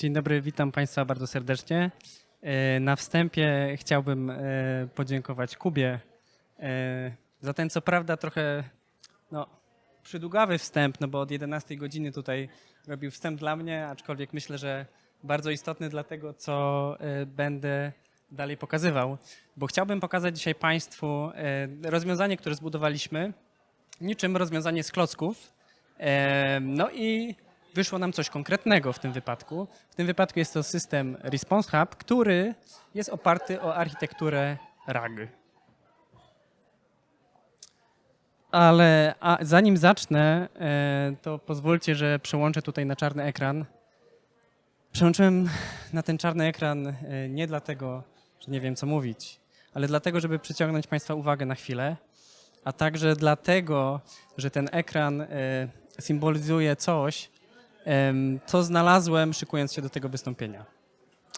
Dzień dobry, witam Państwa bardzo serdecznie. E, Na wstępie chciałbym e, podziękować Kubie e, za ten, co prawda, trochę no, przydługawy wstęp, no bo od 11 godziny tutaj robił wstęp dla mnie, aczkolwiek myślę, że bardzo istotny dla tego, co będę dalej pokazywał, bo chciałbym pokazać dzisiaj Państwu rozwiązanie, które zbudowaliśmy, niczym rozwiązanie z klocków. No i wyszło nam coś konkretnego w tym wypadku. W tym wypadku jest to system Response Hub, który jest oparty o architekturę RAG. Ale zanim zacznę, e, to pozwólcie, że przełączę tutaj na czarny ekran. Przełączyłem na ten czarny ekran e, nie dlatego, że nie wiem co mówić, ale dlatego, żeby przyciągnąć Państwa uwagę na chwilę, a także dlatego, że ten ekran e, symbolizuje coś, co znalazłem szykując się do tego wystąpienia.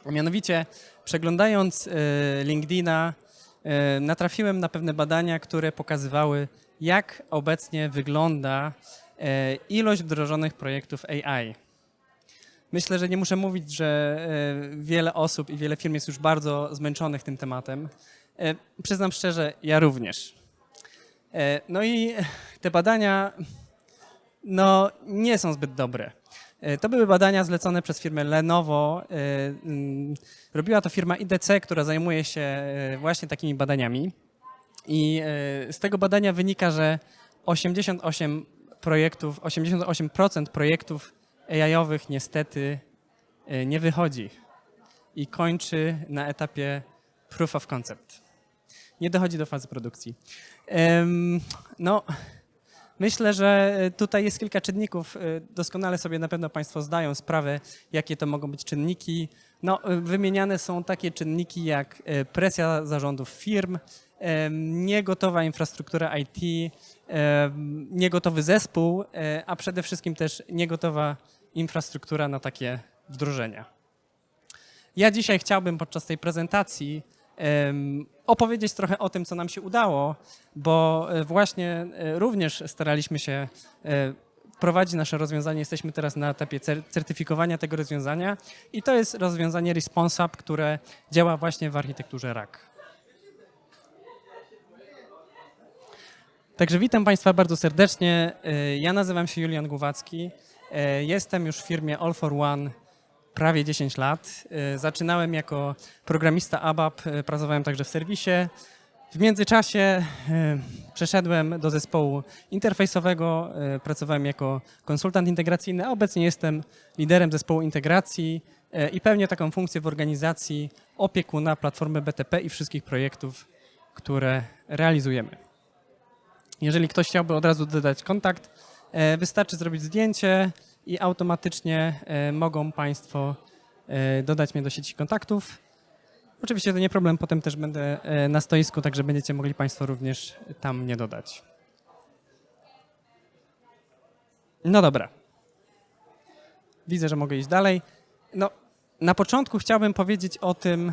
Mianowicie, przeglądając e, LinkedIna, e, natrafiłem na pewne badania, które pokazywały, jak obecnie wygląda e, ilość wdrożonych projektów AI. Myślę, że nie muszę mówić, że wiele osób i wiele firm jest już bardzo zmęczonych tym tematem. Przyznam szczerze, ja również. No i te badania no, nie są zbyt dobre. E, To były badania zlecone przez firmę Lenovo. E, mm, Robiła to firma IDC, która zajmuje się e, właśnie takimi badaniami. I z tego badania wynika, że 88 projektów, 88% projektów AI-owych niestety nie wychodzi i kończy na etapie proof of concept. Nie dochodzi do fazy produkcji. No, Myślę, że e, tutaj jest kilka czynników. e, Doskonale sobie na pewno Państwo zdają sprawę, jakie to mogą być czynniki. No, e, wymieniane są takie czynniki jak presja zarządów firm, niegotowa infrastruktura IT, niegotowy zespół, a przede wszystkim też niegotowa infrastruktura na takie wdrożenia. Ja dzisiaj chciałbym podczas tej prezentacji opowiedzieć trochę o tym, co nam się udało, bo e, właśnie e, również staraliśmy się e, prowadzić nasze rozwiązanie. Jesteśmy teraz na etapie cer- certyfikowania tego rozwiązania i to jest rozwiązanie ResponseUp, które działa właśnie w architekturze RAG. Także witam Państwa bardzo serdecznie. Ja nazywam się Julian Głowacki. Jestem już w firmie All for One prawie 10 lat. E, Zaczynałem jako programista ABAP, e, pracowałem także w serwisie. W międzyczasie e, przeszedłem do zespołu interfejsowego, pracowałem jako konsultant integracyjny, a obecnie jestem liderem zespołu integracji i pełnię taką funkcję w organizacji opiekuna platformy BTP i wszystkich projektów, które realizujemy. Jeżeli ktoś chciałby od razu dodać kontakt, wystarczy zrobić zdjęcie i automatycznie e, mogą Państwo e, dodać mnie do sieci kontaktów. Oczywiście to nie problem, potem też będę e, na stoisku, także będziecie mogli Państwo również tam mnie dodać. No dobra. Widzę, że mogę iść dalej. No, na początku chciałbym powiedzieć o tym,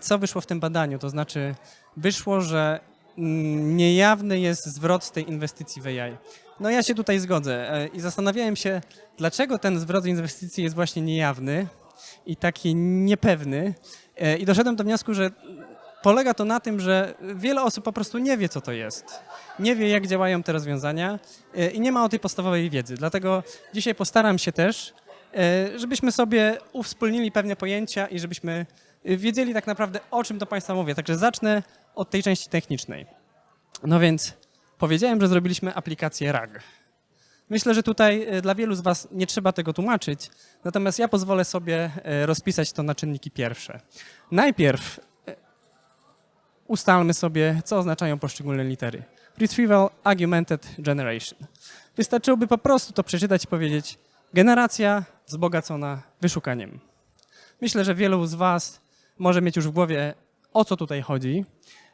co wyszło w tym badaniu. To znaczy, wyszło, że niejawny jest zwrot z tej inwestycji w AI. No ja się tutaj zgodzę e, i zastanawiałem się, dlaczego ten zwrot z inwestycji jest właśnie niejawny i taki niepewny. E, I doszedłem do wniosku, że polega to na tym, że wiele osób po prostu nie wie, co to jest. Nie wie, jak działają te rozwiązania e, i nie ma o tej podstawowej wiedzy. Dlatego dzisiaj postaram się też, żebyśmy sobie uwspólnili pewne pojęcia i żebyśmy wiedzieli tak naprawdę, o czym do Państwa mówię. Także zacznę od tej części technicznej. No więc powiedziałem, że zrobiliśmy aplikację RAG. Myślę, że tutaj e, dla wielu z Was nie trzeba tego tłumaczyć, natomiast ja pozwolę sobie e, rozpisać to na czynniki pierwsze. Najpierw e, ustalmy sobie, co oznaczają poszczególne litery. Retrieval Augmented Generation. Wystarczyłoby po prostu to przeczytać i powiedzieć generacja wzbogacona wyszukaniem. Myślę, że wielu z Was może mieć już w głowie, o co tutaj chodzi.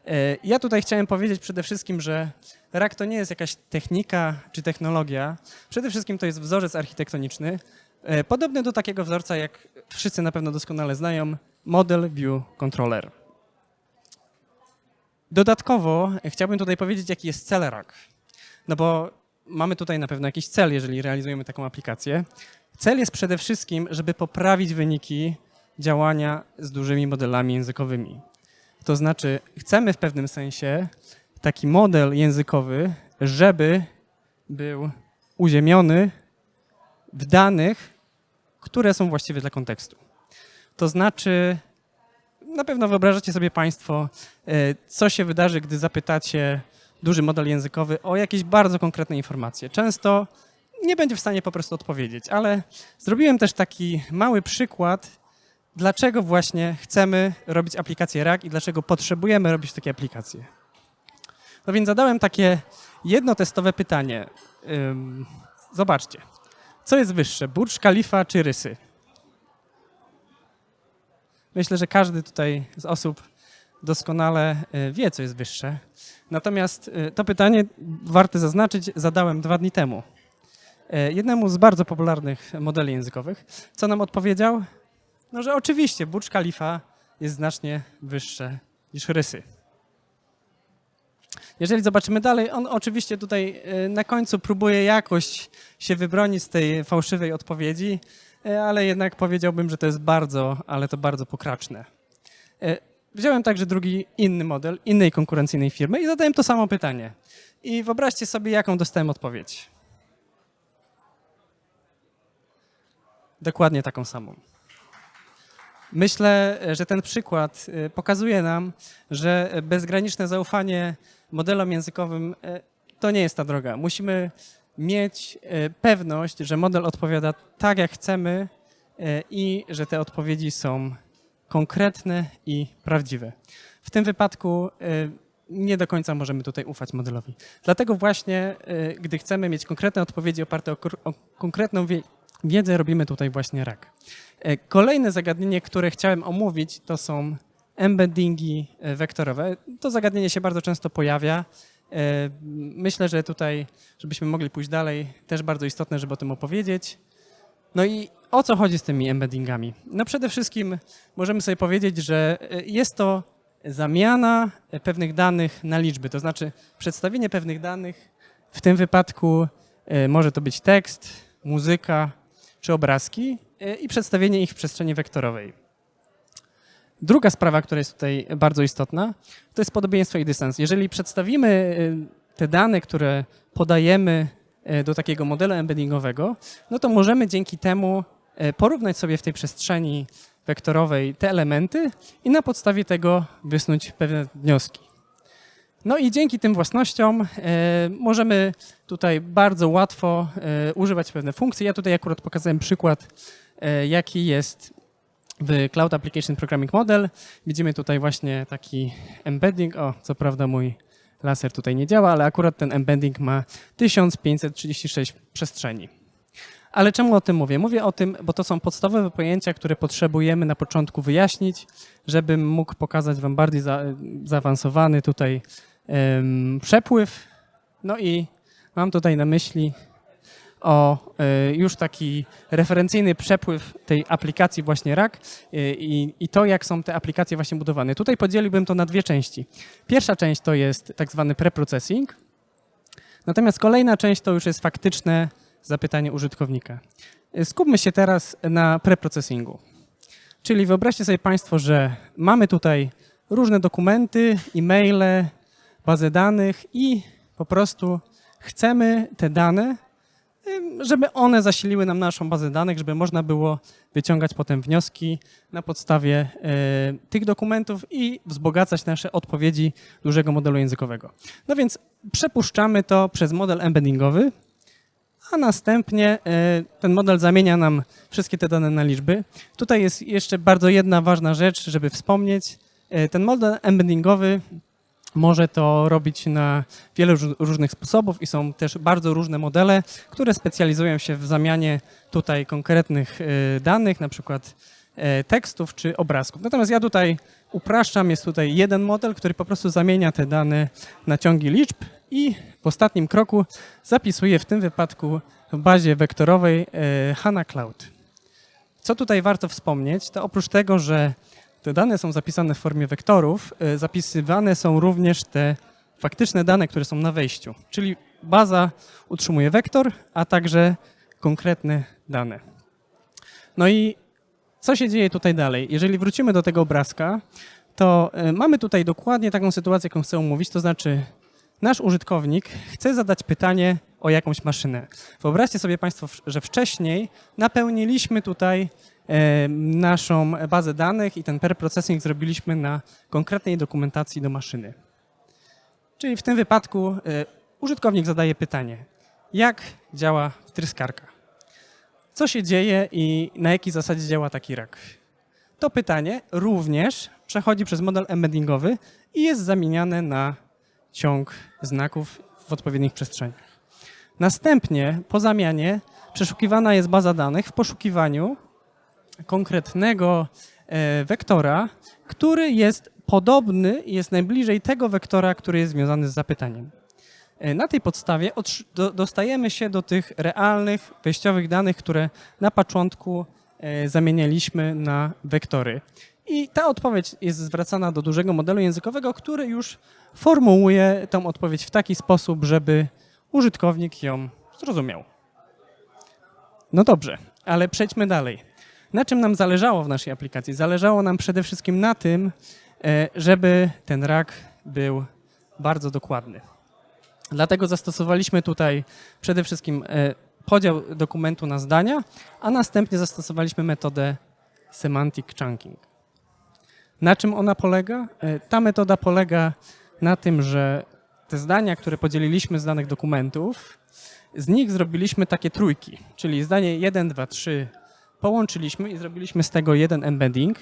E, Ja tutaj chciałem powiedzieć przede wszystkim, że RAG to nie jest jakaś technika czy technologia. Przede wszystkim to jest wzorzec architektoniczny, e, podobny do takiego wzorca, jak wszyscy na pewno doskonale znają, Model View Controller. Dodatkowo chciałbym tutaj powiedzieć, jaki jest cel RAG. No bo mamy tutaj na pewno jakiś cel, jeżeli realizujemy taką aplikację. Cel jest przede wszystkim, żeby poprawić wyniki działania z dużymi modelami językowymi. To znaczy, chcemy w pewnym sensie taki model językowy, żeby był uziemiony w danych, które są właściwe dla kontekstu. To znaczy, na pewno wyobrażacie sobie Państwo, e, co się wydarzy, gdy zapytacie duży model językowy o jakieś bardzo konkretne informacje. Często nie będzie w stanie po prostu odpowiedzieć, ale zrobiłem też taki mały przykład, dlaczego właśnie chcemy robić aplikację RAG i dlaczego potrzebujemy robić takie aplikacje. No więc zadałem takie jedno testowe pytanie. Zobaczcie, co jest wyższe, Burcz Khalifa czy Rysy? Myślę, że każdy tutaj z osób doskonale y, wie, co jest wyższe. Natomiast y, to pytanie, warte zaznaczyć, zadałem dwa dni temu. Y, Jednemu z bardzo popularnych modeli językowych. Co nam odpowiedział? No, że oczywiście Burcz Khalifa jest znacznie wyższe niż Rysy. Jeżeli zobaczymy dalej, on oczywiście tutaj y, na końcu próbuje jakoś się wybronić z tej fałszywej odpowiedzi, y, ale jednak powiedziałbym, że to jest bardzo, ale to bardzo pokraczne. Y, Wziąłem także drugi inny model innej konkurencyjnej firmy i zadałem to samo pytanie. I wyobraźcie sobie, jaką dostałem odpowiedź. Dokładnie taką samą. Myślę, że ten przykład y, pokazuje nam, że bezgraniczne zaufanie modelom językowym y, to nie jest ta droga. Musimy mieć y, pewność, że model odpowiada tak, jak chcemy i że te odpowiedzi są konkretne i prawdziwe. W tym wypadku nie do końca możemy tutaj ufać modelowi. Dlatego właśnie, gdy chcemy mieć konkretne odpowiedzi oparte o, o konkretną wie- wiedzę, robimy tutaj właśnie RAG. E, Kolejne zagadnienie, które chciałem omówić, to są embeddingi e, wektorowe. To zagadnienie się bardzo często pojawia. E, Myślę, że tutaj, żebyśmy mogli pójść dalej, też bardzo istotne, żeby o tym opowiedzieć. No i o co chodzi z tymi embeddingami? No przede wszystkim możemy sobie powiedzieć, że jest to zamiana pewnych danych na liczby, to znaczy przedstawienie pewnych danych, w tym wypadku może to być tekst, muzyka czy obrazki e, i przedstawienie ich w przestrzeni wektorowej. Druga sprawa, która jest tutaj bardzo istotna, to jest podobieństwo i dystans. Jeżeli przedstawimy e, te dane, które podajemy e, do takiego modelu embeddingowego, no to możemy dzięki temu porównać sobie w tej przestrzeni wektorowej te elementy i na podstawie tego wysnuć pewne wnioski. No i dzięki tym własnościom e, możemy tutaj bardzo łatwo e, używać pewne funkcje. Ja tutaj akurat pokazałem przykład, e, jaki jest w Cloud Application Programming Model. Widzimy tutaj właśnie taki embedding. O, co prawda mój laser tutaj nie działa, ale akurat ten embedding ma 1536 przestrzeni. Ale czemu o tym mówię? Mówię o tym, bo to są podstawowe pojęcia, które potrzebujemy na początku wyjaśnić, żebym mógł pokazać Wam bardziej za, zaawansowany tutaj przepływ. No i mam tutaj na myśli o e, już taki referencyjny przepływ tej aplikacji właśnie RAG e, i, i to, jak są te aplikacje właśnie budowane. Tutaj podzieliłbym to na dwie części. Pierwsza część to jest tak zwany preprocessing, natomiast kolejna część to już jest faktyczne zapytanie użytkownika. E, Skupmy się teraz na preprocessingu. Czyli wyobraźcie sobie Państwo, że mamy tutaj różne dokumenty, e-maile, bazę danych i po prostu chcemy te dane, żeby one zasiliły nam naszą bazę danych, żeby można było wyciągać potem wnioski na podstawie e, tych dokumentów i wzbogacać nasze odpowiedzi dużego modelu językowego. No więc przepuszczamy to przez model embeddingowy, a następnie e, ten model zamienia nam wszystkie te dane na liczby. Tutaj jest jeszcze bardzo jedna ważna rzecz, żeby wspomnieć. E, Ten model embeddingowy może to robić na wiele róż- różnych sposobów i są też bardzo różne modele, które specjalizują się w zamianie tutaj konkretnych e, danych, na przykład e, tekstów czy obrazków. Natomiast ja tutaj upraszczam, jest tutaj jeden model, który po prostu zamienia te dane na ciągi liczb i w ostatnim kroku zapisuje w tym wypadku w bazie wektorowej e, HANA Cloud. Co tutaj warto wspomnieć, to oprócz tego, że te dane są zapisane w formie wektorów, e, zapisywane są również te faktyczne dane, które są na wejściu. Czyli baza utrzymuje wektor, a także konkretne dane. No i co się dzieje tutaj dalej? Jeżeli wrócimy do tego obrazka, to y, mamy tutaj dokładnie taką sytuację, jaką chcę omówić, to znaczy nasz użytkownik chce zadać pytanie o jakąś maszynę. Wyobraźcie sobie Państwo, że wcześniej napełniliśmy tutaj e, naszą bazę danych i ten pair processing zrobiliśmy na konkretnej dokumentacji do maszyny. Czyli w tym wypadku e, użytkownik zadaje pytanie, jak działa wtryskarka? Co się dzieje i na jakiej zasadzie działa taki rak? To pytanie również przechodzi przez model embeddingowy i jest zamieniane na ciąg znaków w odpowiednich przestrzeniach. Następnie po zamianie przeszukiwana jest baza danych w poszukiwaniu konkretnego e, wektora, który jest podobny jest najbliżej tego wektora, który jest związany z zapytaniem. E, Na tej podstawie dostajemy się do tych realnych, wejściowych danych, które na początku e, zamienialiśmy na wektory. I ta odpowiedź jest zwracana do dużego modelu językowego, który już formułuje tą odpowiedź w taki sposób, żeby użytkownik ją zrozumiał. No dobrze, ale przejdźmy dalej. Na czym nam zależało w naszej aplikacji? Zależało nam przede wszystkim na tym, e, żeby ten rak był bardzo dokładny. Dlatego zastosowaliśmy tutaj przede wszystkim e, podział dokumentu na zdania, a następnie zastosowaliśmy metodę semantic chunking. Na czym ona polega? E, Ta metoda polega na tym, że te zdania, które podzieliliśmy z danych dokumentów, z nich zrobiliśmy takie trójki, czyli zdanie 1, 2, 3 połączyliśmy i zrobiliśmy z tego jeden embedding,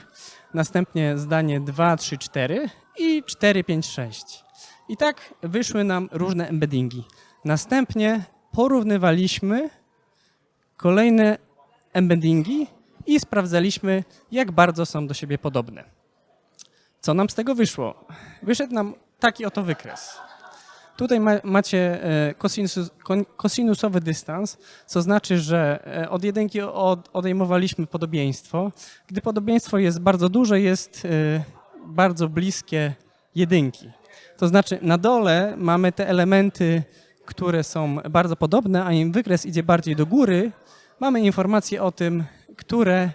następnie zdanie 2, 3, 4 i 4, 5, 6. I tak wyszły nam różne embeddingi. Następnie porównywaliśmy kolejne embeddingi i sprawdzaliśmy, jak bardzo są do siebie podobne. Co nam z tego wyszło? Wyszedł nam taki oto wykres. Tutaj ma, macie e, kosinus, kosinusowy dystans, co znaczy, że e, od jedynki od, odejmowaliśmy podobieństwo. Gdy podobieństwo jest bardzo duże, jest e, bardzo bliskie jedynki. To znaczy na dole mamy te elementy, które są bardzo podobne, a im wykres idzie bardziej do góry, mamy informacje o tym, które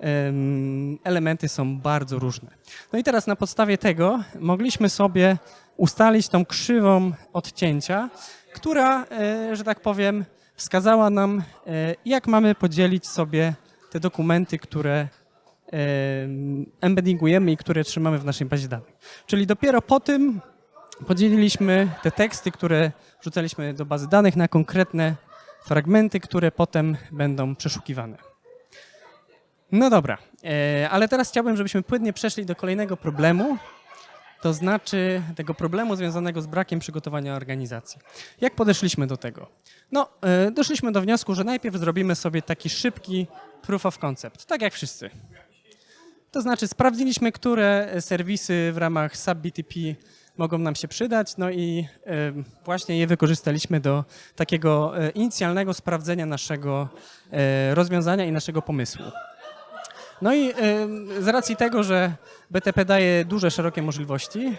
em, elementy są bardzo różne. No i teraz na podstawie tego mogliśmy sobie ustalić tą krzywą odcięcia, która, e, że tak powiem, wskazała nam, e, jak mamy podzielić sobie te dokumenty, które em, embeddingujemy i które trzymamy w naszej bazie danych. Czyli dopiero po tym podzieliliśmy te teksty, które wrzucaliśmy do bazy danych na konkretne fragmenty, które potem będą przeszukiwane. No dobra, e, ale teraz chciałbym, żebyśmy płynnie przeszli do kolejnego problemu, to znaczy tego problemu związanego z brakiem przygotowania organizacji. Jak podeszliśmy do tego? No, e, doszliśmy do wniosku, że najpierw zrobimy sobie taki szybki proof of concept, tak jak wszyscy. To znaczy sprawdziliśmy, które serwisy w ramach SubBTP mogą nam się przydać, no i e, właśnie je wykorzystaliśmy do takiego e, inicjalnego sprawdzenia naszego rozwiązania i naszego pomysłu. No i z racji tego, że BTP daje duże, szerokie możliwości,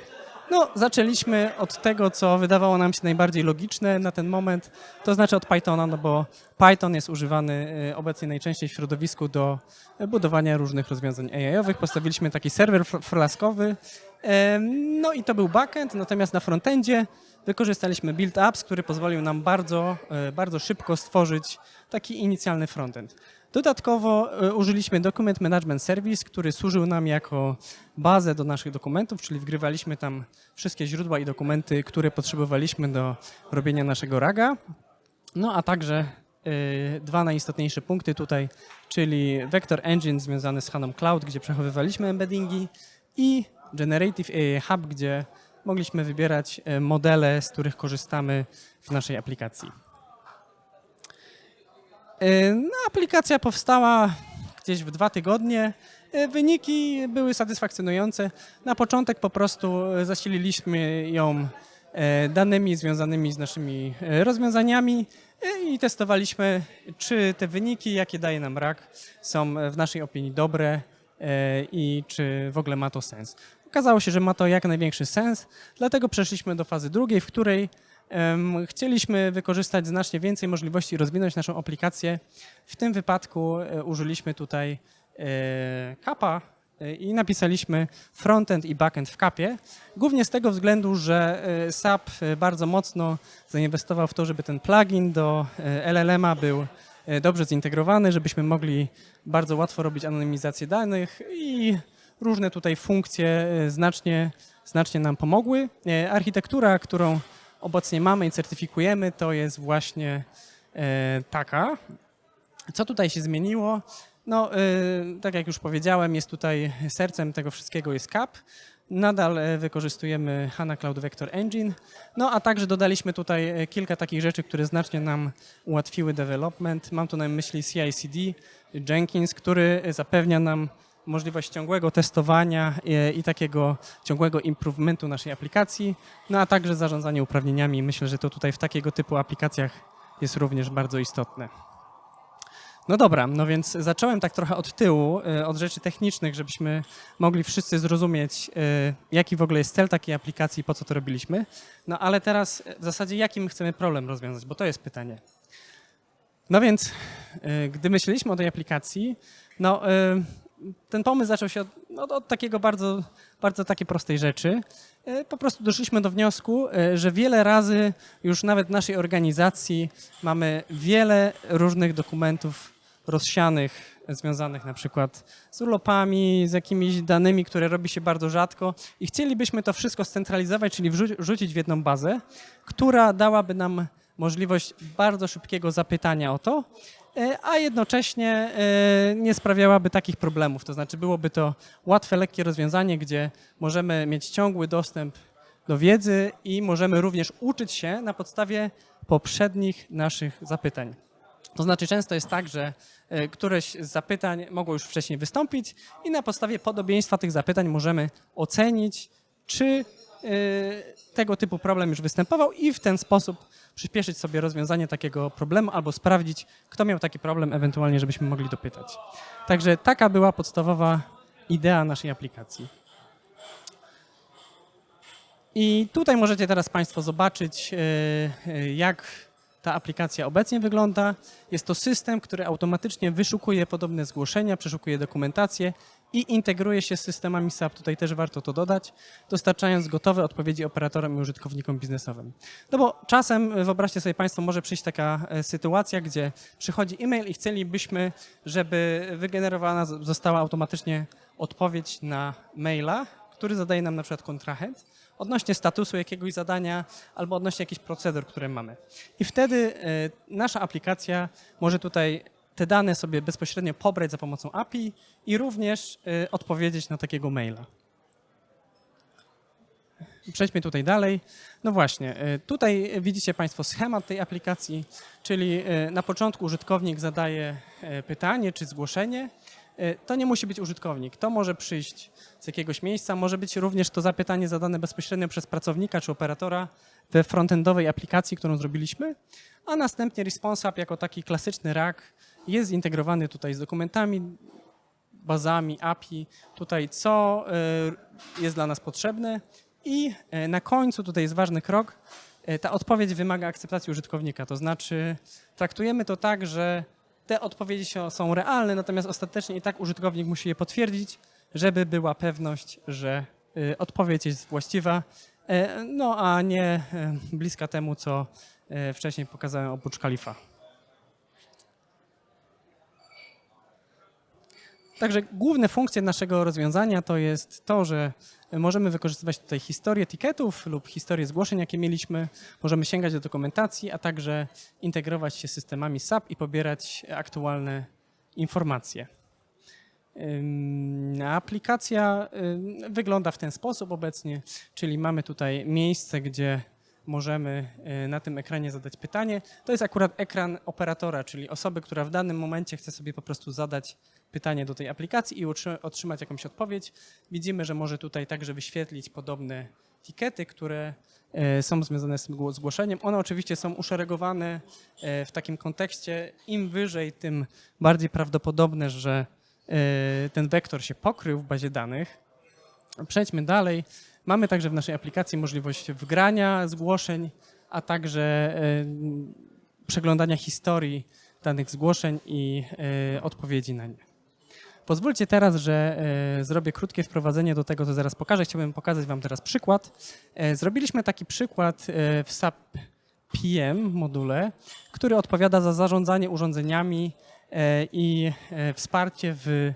no zaczęliśmy od tego, co wydawało nam się najbardziej logiczne na ten moment, to znaczy od Pythona, no bo Python jest używany e, obecnie najczęściej w środowisku do budowania różnych rozwiązań AI-owych. Postawiliśmy taki serwer flaskowy, no i to był backend, natomiast na frontendzie wykorzystaliśmy build apps, który pozwolił nam bardzo, e, bardzo szybko stworzyć taki inicjalny frontend. Dodatkowo e, użyliśmy Document Management Service, który służył nam jako bazę do naszych dokumentów, czyli wgrywaliśmy tam wszystkie źródła i dokumenty, które potrzebowaliśmy do robienia naszego raga. No a także e, dwa najistotniejsze punkty tutaj, czyli Vector Engine związany z HANA Cloud, gdzie przechowywaliśmy embeddingi i Generative AI Hub, gdzie mogliśmy wybierać e, modele, z których korzystamy w naszej aplikacji. E, No, aplikacja powstała gdzieś w dwa tygodnie. E, Wyniki były satysfakcjonujące. Na początek po prostu zasililiśmy ją e, danymi związanymi z naszymi rozwiązaniami i testowaliśmy, czy te wyniki, jakie daje nam rak, są w naszej opinii dobre i czy w ogóle ma to sens. Okazało się, że ma to jak największy sens, dlatego przeszliśmy do fazy drugiej, w której Chcieliśmy wykorzystać znacznie więcej możliwości rozwinąć naszą aplikację. W tym wypadku e, użyliśmy tutaj e, kapa e, i napisaliśmy frontend i backend w kapie. Głównie z tego względu, że SAP bardzo mocno zainwestował w to, żeby ten plugin do LLM-a był dobrze zintegrowany, żebyśmy mogli bardzo łatwo robić anonimizację danych i różne tutaj funkcje znacznie, znacznie nam pomogły. Architektura, którą obecnie mamy i certyfikujemy, to jest właśnie e, taka. Co tutaj się zmieniło? No, e, tak jak już powiedziałem, jest tutaj sercem tego wszystkiego jest CAP. Nadal e, wykorzystujemy HANA Cloud Vector Engine. No, a także dodaliśmy tutaj kilka takich rzeczy, które znacznie nam ułatwiły development. Mam tu na myśli CI/CD, Jenkins, który zapewnia nam możliwość ciągłego testowania e, i takiego ciągłego improvementu naszej aplikacji, no a także zarządzanie uprawnieniami. Myślę, że to tutaj w takiego typu aplikacjach jest również bardzo istotne. No dobra, no więc zacząłem tak trochę od tyłu, e, od rzeczy technicznych, żebyśmy mogli wszyscy zrozumieć, e, jaki w ogóle jest cel takiej aplikacji, po co to robiliśmy. No ale teraz w zasadzie jakim chcemy problem rozwiązać, bo to jest pytanie. No więc, gdy myśleliśmy o tej aplikacji, no ten pomysł zaczął się od, no, od takiego bardzo, bardzo takiej prostej rzeczy. E, Po prostu doszliśmy do wniosku, e, że wiele razy już nawet w naszej organizacji mamy wiele różnych dokumentów rozsianych, związanych na przykład z urlopami, z jakimiś danymi, które robi się bardzo rzadko i chcielibyśmy to wszystko scentralizować, czyli wrzu- wrzucić w jedną bazę, która dałaby nam możliwość bardzo szybkiego zapytania o to, e, a jednocześnie e, nie sprawiałaby takich problemów. To znaczy byłoby to łatwe, lekkie rozwiązanie, gdzie możemy mieć ciągły dostęp do wiedzy i możemy również uczyć się na podstawie poprzednich naszych zapytań. To znaczy często jest tak, że e, któreś z zapytań mogło już wcześniej wystąpić i na podstawie podobieństwa tych zapytań możemy ocenić, czy e, tego typu problem już występował i w ten sposób przyspieszyć sobie rozwiązanie takiego problemu albo sprawdzić, kto miał taki problem, ewentualnie żebyśmy mogli dopytać. Także taka była podstawowa idea naszej aplikacji. I tutaj możecie teraz Państwo zobaczyć, e, e, jak ta aplikacja obecnie wygląda. Jest to system, który automatycznie wyszukuje podobne zgłoszenia, przeszukuje dokumentację i integruje się z systemami SAP. Tutaj też warto to dodać, dostarczając gotowe odpowiedzi operatorom i użytkownikom biznesowym. No bo czasem, e, wyobraźcie sobie Państwo, może przyjść taka e, sytuacja, gdzie przychodzi e-mail i chcielibyśmy, żeby wygenerowana została automatycznie odpowiedź na maila, który zadaje nam na przykład kontrahent odnośnie statusu jakiegoś zadania albo odnośnie jakichś procedur, które mamy. I wtedy e, nasza aplikacja może tutaj te dane sobie bezpośrednio pobrać za pomocą API i również e, odpowiedzieć na takiego maila. Przejdźmy tutaj dalej. No właśnie, e, tutaj widzicie Państwo schemat tej aplikacji, czyli e, na początku użytkownik zadaje e, pytanie czy zgłoszenie. E, To nie musi być użytkownik, to może przyjść z jakiegoś miejsca, może być również to zapytanie zadane bezpośrednio przez pracownika czy operatora we frontendowej aplikacji, którą zrobiliśmy, a następnie ResponseApp jako taki klasyczny rack jest zintegrowany tutaj z dokumentami, bazami API, tutaj co e, jest dla nas potrzebne. I e, na końcu tutaj jest ważny krok. E, Ta odpowiedź wymaga akceptacji użytkownika, to znaczy traktujemy to tak, że te odpowiedzi są realne, natomiast ostatecznie i tak użytkownik musi je potwierdzić, żeby była pewność, że odpowiedź jest właściwa, no a nie bliska temu, co wcześniej pokazałem o Burj Także główne funkcje naszego rozwiązania to jest to, że możemy wykorzystywać tutaj historię etykietów lub historię zgłoszeń, jakie mieliśmy. Możemy sięgać do dokumentacji, a także integrować się z systemami SAP i pobierać aktualne informacje. Aplikacja wygląda w ten sposób obecnie, czyli mamy tutaj miejsce, gdzie możemy y, na tym ekranie zadać pytanie. To jest akurat ekran operatora, czyli osoby, która w danym momencie chce sobie po prostu zadać pytanie do tej aplikacji i otrzymać jakąś odpowiedź. Widzimy, że może tutaj także wyświetlić podobne tikety, które e, są związane z tym zgło- zgłoszeniem. One oczywiście są uszeregowane e, w takim kontekście. Im wyżej, tym bardziej prawdopodobne, że e, ten wektor się pokrył w bazie danych. Przejdźmy dalej. Mamy także w naszej aplikacji możliwość wgrania zgłoszeń a także e, przeglądania historii danych zgłoszeń i e, odpowiedzi na nie. Pozwólcie teraz, że e, zrobię krótkie wprowadzenie do tego, co zaraz pokażę. Chciałbym pokazać Wam teraz przykład. Zrobiliśmy taki przykład w SAP PM module, który odpowiada za zarządzanie urządzeniami i wsparcie w,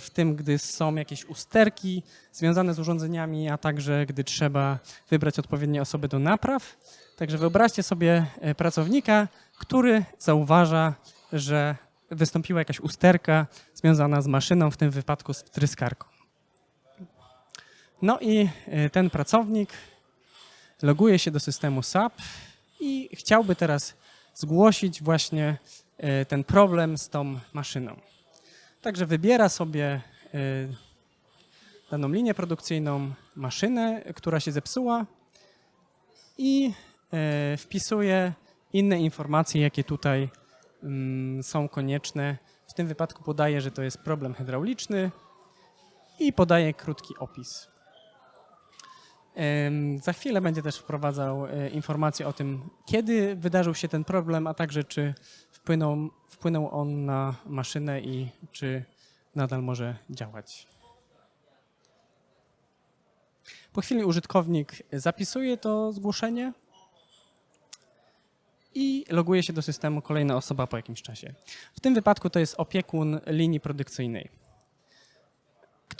w tym, gdy są jakieś usterki związane z urządzeniami, a także gdy trzeba wybrać odpowiednie osoby do napraw. Także wyobraźcie sobie e, pracownika, który zauważa, że wystąpiła jakaś usterka związana z maszyną, w tym wypadku z tryskarką. No i e, ten pracownik loguje się do systemu SAP i chciałby teraz zgłosić właśnie e, ten problem z tą maszyną. Także wybiera sobie e, daną linię produkcyjną, maszynę, która się zepsuła i e, wpisuje inne informacje, jakie tutaj mm, są konieczne. W tym wypadku podaje, że to jest problem hydrauliczny i podaje krótki opis. Za chwilę będzie też wprowadzał e, informacje o tym, kiedy wydarzył się ten problem, a także czy wpłynął, wpłynął on na maszynę i czy nadal może działać. Po chwili użytkownik zapisuje to zgłoszenie i loguje się do systemu kolejna osoba po jakimś czasie. W tym wypadku to jest opiekun linii produkcyjnej,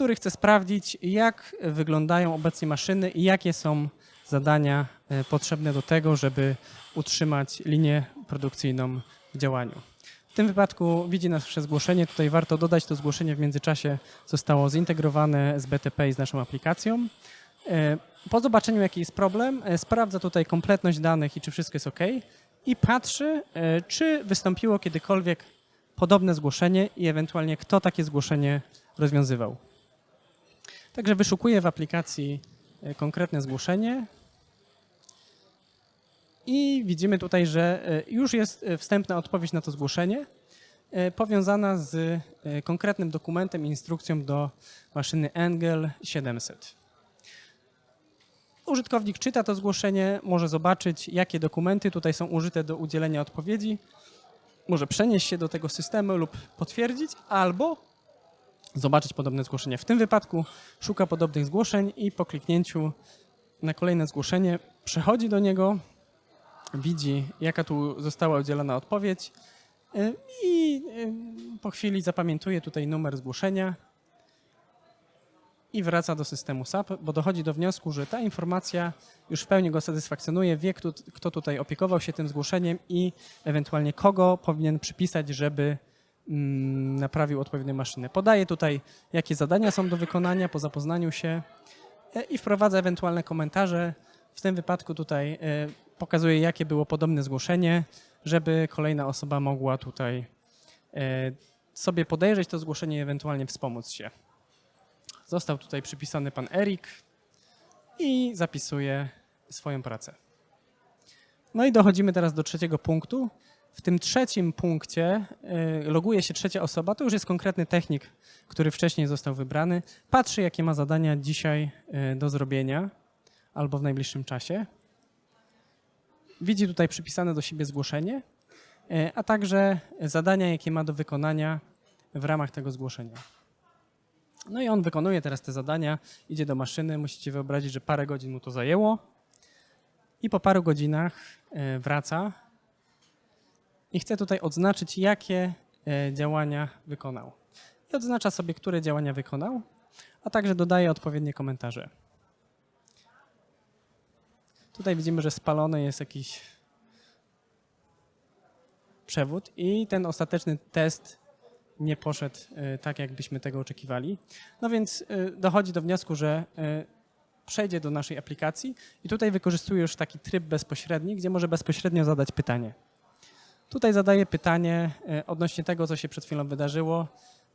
który chce sprawdzić, jak wyglądają obecnie maszyny i jakie są zadania e, potrzebne do tego, żeby utrzymać linię produkcyjną w działaniu. W tym wypadku widzi nasze zgłoszenie. Tutaj warto dodać, to zgłoszenie w międzyczasie zostało zintegrowane z BTP i z naszą aplikacją. E, Po zobaczeniu, jaki jest problem, e, sprawdza tutaj kompletność danych i czy wszystko jest OK i patrzy, czy wystąpiło kiedykolwiek podobne zgłoszenie i ewentualnie kto takie zgłoszenie rozwiązywał. Także wyszukuję w aplikacji e, konkretne zgłoszenie i widzimy tutaj, że e, już jest e, wstępna odpowiedź na to zgłoszenie powiązana z konkretnym dokumentem, instrukcją do maszyny Engel 700. Użytkownik czyta to zgłoszenie, może zobaczyć, jakie dokumenty tutaj są użyte do udzielenia odpowiedzi, może przenieść się do tego systemu lub potwierdzić, albo zobaczyć podobne zgłoszenie. W tym wypadku szuka podobnych zgłoszeń i po kliknięciu na kolejne zgłoszenie przechodzi do niego, widzi, jaka tu została udzielona odpowiedź y, i y, po chwili zapamiętuje tutaj numer zgłoszenia i wraca do systemu SAP, bo dochodzi do wniosku, że ta informacja już w pełni go satysfakcjonuje, wie, kto, tutaj opiekował się tym zgłoszeniem i ewentualnie kogo powinien przypisać, żeby naprawił odpowiednią maszynę. Podaje tutaj, jakie zadania są do wykonania po zapoznaniu się e, i wprowadza ewentualne komentarze. W tym wypadku tutaj e, pokazuje, jakie było podobne zgłoszenie, żeby kolejna osoba mogła tutaj e, sobie podejrzeć to zgłoszenie i ewentualnie wspomóc się. Został tutaj przypisany pan Erik i zapisuje swoją pracę. No i dochodzimy teraz do trzeciego punktu. W tym trzecim punkcie y, loguje się trzecia osoba, to już jest konkretny technik, który wcześniej został wybrany. Patrzy, jakie ma zadania dzisiaj y, do zrobienia albo w najbliższym czasie. Widzi tutaj przypisane do siebie zgłoszenie, y, a także zadania, jakie ma do wykonania w ramach tego zgłoszenia. No i on wykonuje teraz te zadania, idzie do maszyny. Musicie wyobrazić, że parę godzin mu to zajęło. I po paru godzinach wraca i chce tutaj odznaczyć, jakie e, działania wykonał. I odznacza sobie, które działania wykonał, a także dodaje odpowiednie komentarze. Tutaj widzimy, że spalony jest jakiś przewód i ten ostateczny test nie poszedł e, tak, jakbyśmy tego oczekiwali. No więc e, dochodzi do wniosku, że przejdzie do naszej aplikacji i tutaj wykorzystuje już taki tryb bezpośredni, gdzie może bezpośrednio zadać pytanie. Tutaj zadaje pytanie e, odnośnie tego, co się przed chwilą wydarzyło.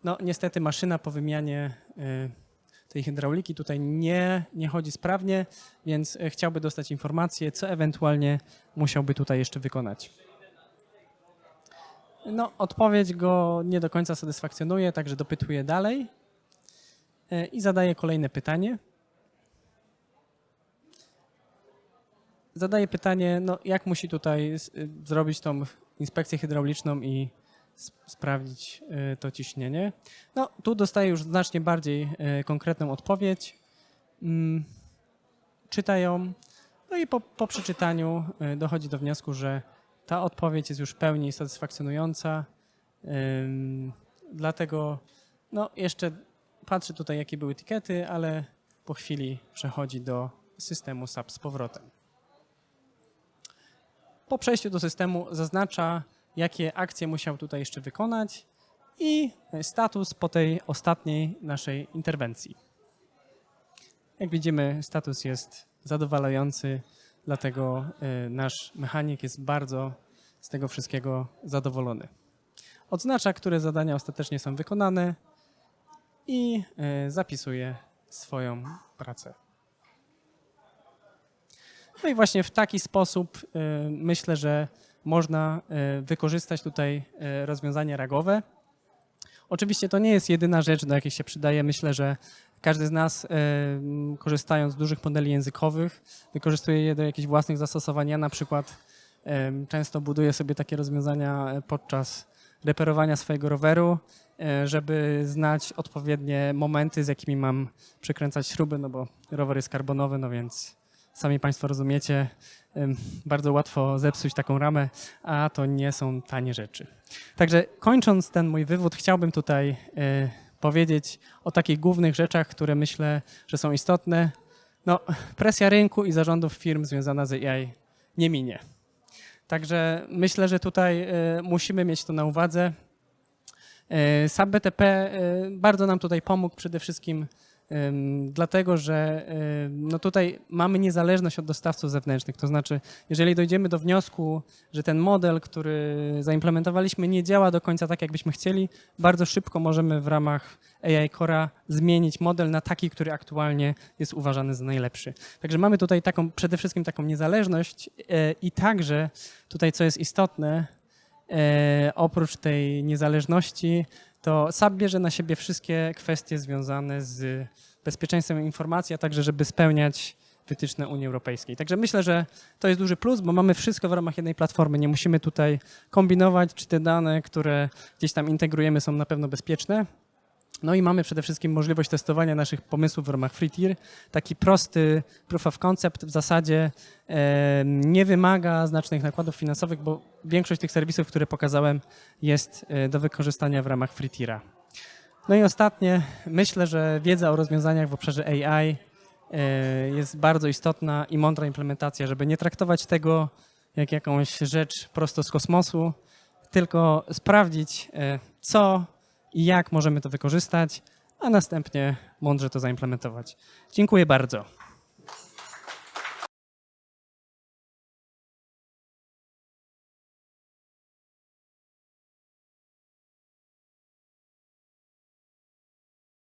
No niestety maszyna po wymianie e, tej hydrauliki tutaj nie, nie chodzi sprawnie, więc e, chciałby dostać informację, co ewentualnie musiałby tutaj jeszcze wykonać. No, odpowiedź go nie do końca satysfakcjonuje, także dopytuje dalej i zadaje kolejne pytanie. zadaje pytanie, no jak musi tutaj zrobić tą inspekcję hydrauliczną i sprawdzić y, to ciśnienie. No tu dostaje już znacznie bardziej y, konkretną odpowiedź. Mm, Czyta ją, no i po, po przeczytaniu y, dochodzi do wniosku, że ta odpowiedź jest już w pełni satysfakcjonująca. Dlatego no, jeszcze patrzy tutaj, jakie były etykiety, ale po chwili przechodzi do systemu SAP z powrotem. Po przejściu do systemu zaznacza, jakie akcje musiał tutaj jeszcze wykonać i status po tej ostatniej naszej interwencji. Jak widzimy, status jest zadowalający, dlatego y, nasz mechanik jest bardzo z tego wszystkiego zadowolony. Odznacza, które zadania ostatecznie są wykonane i y, zapisuje swoją pracę. No i właśnie w taki sposób y, myślę, że można y, wykorzystać tutaj y, rozwiązania ragowe. Oczywiście to nie jest jedyna rzecz, do jakiej się przydaje. Myślę, że każdy z nas, korzystając z dużych modeli językowych, wykorzystuje je do jakichś własnych zastosowań. Ja na przykład często buduję sobie takie rozwiązania e, podczas reperowania swojego roweru, e, żeby znać odpowiednie momenty, z jakimi mam przykręcać śruby, no bo rower jest karbonowy, no więc sami Państwo rozumiecie, bardzo łatwo zepsuć taką ramę, a to nie są tanie rzeczy. Także kończąc ten mój wywód, chciałbym tutaj e, powiedzieć o takich głównych rzeczach, które myślę, że są istotne. No, presja rynku i zarządów firm związana z AI nie minie. Także myślę, że tutaj e, musimy mieć to na uwadze. E, SAP BTP bardzo nam tutaj pomógł przede wszystkim dlatego, że no tutaj mamy niezależność od dostawców zewnętrznych. To znaczy, jeżeli dojdziemy do wniosku, że ten model, który zaimplementowaliśmy, nie działa do końca tak, jakbyśmy chcieli, bardzo szybko możemy w ramach AI Core'a zmienić model na taki, który aktualnie jest uważany za najlepszy. Także mamy tutaj taką, przede wszystkim taką niezależność e, i także tutaj, co jest istotne, e, oprócz tej niezależności, to SAP bierze na siebie wszystkie kwestie związane z bezpieczeństwem informacji, a także żeby spełniać wytyczne Unii Europejskiej. Także myślę, że to jest duży plus, bo mamy wszystko w ramach jednej platformy. Nie musimy tutaj kombinować, czy te dane, które gdzieś tam integrujemy, są na pewno bezpieczne. No i mamy przede wszystkim możliwość testowania naszych pomysłów w ramach Free Tier. Taki prosty proof of concept w zasadzie nie wymaga znacznych nakładów finansowych, bo większość tych serwisów, które pokazałem, jest e, do wykorzystania w ramach Free Tiera. No i ostatnie, myślę, że wiedza o rozwiązaniach w obszarze AI e, jest bardzo istotna i mądra implementacja, żeby nie traktować tego jak jakąś rzecz prosto z kosmosu, tylko sprawdzić, e, co i jak możemy to wykorzystać, a następnie mądrze to zaimplementować. Dziękuję bardzo.